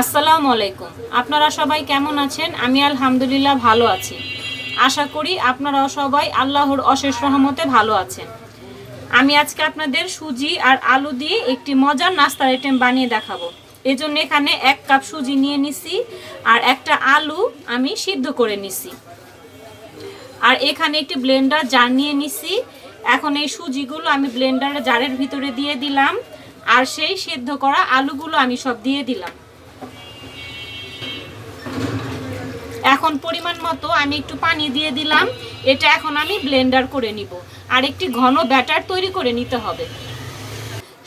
আসসালামু আলাইকুম। আপনারা সবাই কেমন আছেন? আমি আলহামদুলিল্লাহ ভালো আছি। আশা করি আপনারাও সবাই আল্লাহর অশেষ রহমতে ভালো আছেন। আমি আজকে আপনাদের সুজি আর আলু দিয়ে একটি মজার নাস্তার আইটেম বানিয়ে দেখাবো। এজন্য এখানে এক কাপ সুজি নিয়ে নিছি আর একটা আলু আমি সিদ্ধ করে নিছি। আর এখানে একটি ব্লেন্ডার জার নিয়ে নিছি। এখন এই সুজিগুলো আমি ব্লেন্ডারের জারের ভিতরে দিয়ে দিলাম। আর সেই সেদ্ধ করা আলুগুলো আমি সব দিয়ে দিলাম। এখন পরিমাণ মতো আমি একটু পানি দিয়ে দিলাম। এটা এখন আমি ব্লেন্ডার করে নিব। আর একটি ঘন ব্যাটার তৈরি করে নিতে হবে।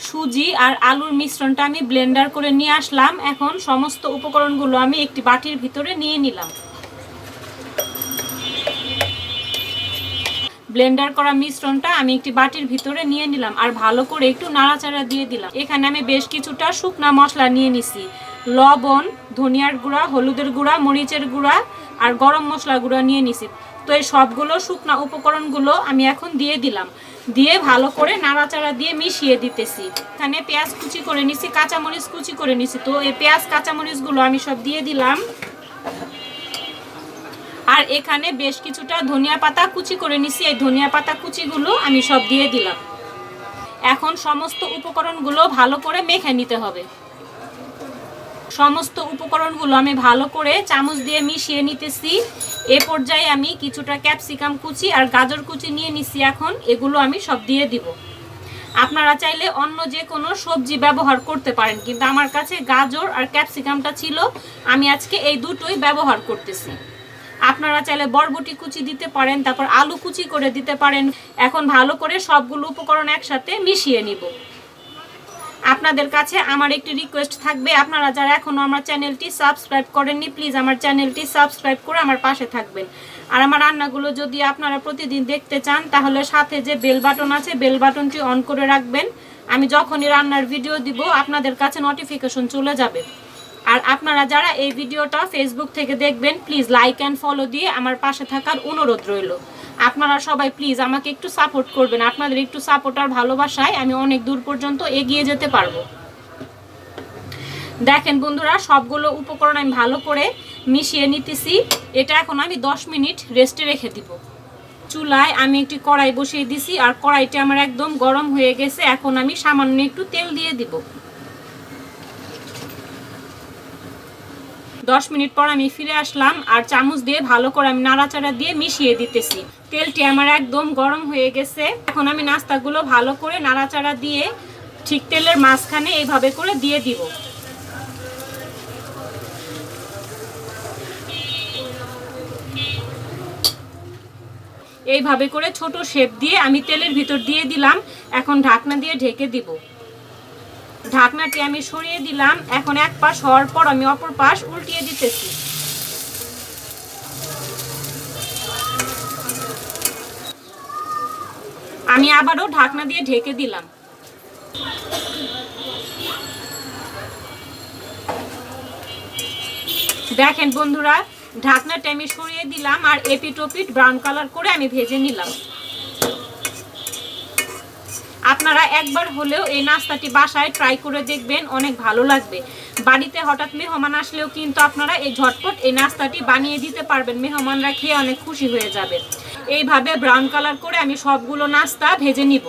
সুজি আর আলুর মিশ্রণটা আমি ব্লেন্ডার করে নিয়ে আসলাম। এখন সমস্ত উপকরণগুলো আমি একটি বাটির ভিতরে নিয়ে নিলাম। ব্লেন্ডার করা মিশ্রণটা আমি একটি বাটির ভিতরে নিয়ে নিলাম। আর ভালো করে একটু নাড়াচাড়া দিয়ে দিলাম। এখানে আমি বেশ কিছুটা শুকনা মশলা নিয়ে নিছি। লবণ ধনিয়ার গুঁড়া, হলুদের গুঁড়া, মরিচের গুঁড়া আর গরম মশলা গুঁড়া নিয়ে নিছি। তো এই সবগুলো শুকনা উপকরণগুলো আমি এখন দিয়ে দিলাম। দিয়ে ভালো করে নাড়াচাড়া দিয়ে মিশিয়ে দিতেছি। এখানে পেঁয়াজ কুচি করে নিছি, কাঁচামরিচ কুচি করে নিছি। তো এই পেঁয়াজ, কাঁচামরিচগুলো আমি সব দিয়ে দিলাম। আর এখানে বেশ কিছুটা ধনিয়া পাতা কুচি করে নিছি। এই ধনিয়া পাতা কুচিগুলো আমি সব দিয়ে দিলাম। এখন সমস্ত উপকরণগুলো ভালো করে মেখে নিতে হবে। সমস্ত উপকরণগুলো আমি ভালো করে চামচ দিয়ে মিশিয়ে নিতেছি। এ পর্যায়ে আমি কিছুটা ক্যাপসিকাম কুচি আর গাজর কুচি নিয়ে নিছি এখন। এগুলো আমি সব দিয়ে দিব। আপনারা চাইলে অন্য যে কোনো সবজি ব্যবহার করতে পারেন, কিন্তু আমার কাছে গাজর আর ক্যাপসিকামটা ছিল। আমি আজকে এই দুটোই ব্যবহার করতেছি। আপনারা চাইলে বরবটি কুচি দিতে পারেন, তারপর আলু কুচি করে দিতে পারেন। এখন ভালো করে সবগুলো উপকরণ একসাথে মিশিয়ে নিব। আপনাদের কাছে আমার একটি রিকোয়েস্ট থাকবে। আপনারা যারা এখনও আমার চ্যানেলটি সাবস্ক্রাইব করেননি প্লিজ আমার চ্যানেলটি সাবস্ক্রাইব করে আমার পাশে থাকবেন। আর আমার রান্নাগুলো যদি আপনারা প্রতিদিন দেখতে চান, তাহলে সাথে যে বেল বাটন আছে বেল বাটনটি অন করে রাখবেন। আমি যখনই রান্নার ভিডিও দিব, আপনাদের কাছে নোটিফিকেশন চলে যাবে। আর আপনারা যারা এই ভিডিওটা ফেসবুক থেকে দেখবেন প্লিজ লাইক অ্যান্ড ফলো দিয়ে আমার পাশে থাকার অনুরোধ রইল। আপনারা সবাই প্লিজ আমাকে একটু সাপোর্ট করবেন। আপনাদের একটু সাপোর্ট আর ভালোবাসায় আমি অনেক দূর পর্যন্ত এগিয়ে যেতে পারব। দেখেন বন্ধুরা, সবগুলো উপকরণ আমি ভালো করে মিশিয়ে নিতেছি। এটা এখন আমি 10 মিনিট রেস্টে রেখে দিব। চুলায় আমি একটি কড়াই বসিয়ে দিছি আর কড়াইটা আমার একদম গরম হয়ে গেছে। এখন আমি সামান্য একটু তেল দিয়ে দিব। দশ মিনিট পর আমি ফিরে আসলাম আর চামচ দিয়ে ভালো করে আমি নাড়াচাড়া দিয়ে মিশিয়ে দিতেছি। তেলটি আমার একদম গরম হয়ে গেছে। এখন আমি নাস্তাগুলো ভালো করে নাড়াচাড়া দিয়ে ঠিক তেলের মাঝখানে এইভাবে করে দিয়ে দিব। এইভাবে করে ছোট শেপ দিয়ে আমি তেলের ভিতর দিয়ে দিলাম। এখন ঢাকনা দিয়ে ঢেকে দিব। ঢাকনাটি আমি সরিয়ে দিলাম। এখন এক পাশ হওয়ার পর আমি অপর পাশ উল্টিয়ে দিতেছি। আমি আবারও ঢাকনা দিয়ে ঢেকে দিলাম। দেখেন বন্ধুরা, ঢাকনাটা আমি সরিয়ে দিলাম আর এপিট ওপিট ব্রাউন কালার করে আমি ভেজে নিলাম। আপনারা একবার হলেও এই নাস্তাটি বাসায় ট্রাই করে দেখবেন, অনেক ভালো লাগবে। বাড়িতে হঠাৎ মেহমান আসলেও কিন্তু আপনারা এই ঝটপট এই নাস্তাটি বানিয়ে দিতে পারবেন। মেহমানরা খেয়ে অনেক খুশি হয়ে যাবে। এইভাবে ব্রাউন কালার করে আমি সবগুলো নাস্তা ভেজে নিব।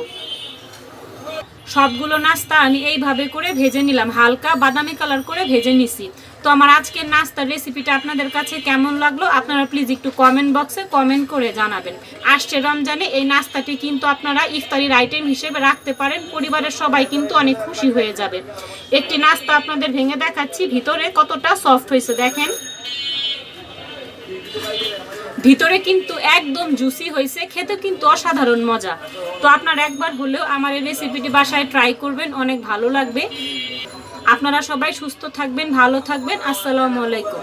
সবগুলো নাস্তা আমি এইভাবে করে ভেজে নিলাম। হালকা বাদামি কালার করে ভেজে নিছি। তো আমার আজকের নাস্তার রেসিপিটা আপনাদের কাছে কেমন লাগল আপনারা প্লিজ একটু কমেন্ট বক্সে কমেন্ট করে জানাবেন। আসছে রমজানে এই নাস্তাটি কিন্তু আপনারা ইফতারির আইটেম হিসেবে রাখতে পারেন। পরিবারের সবাই কিন্তু অনেক খুশি হয়ে যাবে। একটি নাস্তা আপনাদের ভেঙে দেখাচ্ছি। ভিতরে কতটা সফট হয়েছে দেখেন। ভিতরে কিন্তু একদম জুসি হয়েছে খেতে কিন্তু অসাধারণ মজা। তো আপনার একবার হলেও আমার এই রেসিপিটি বাসায় ট্রাই করবেন, অনেক ভালো লাগবে। আপনারা সবাই সুস্থ থাকবেন, ভালো থাকবেন, আসসালামু আলাইকুম।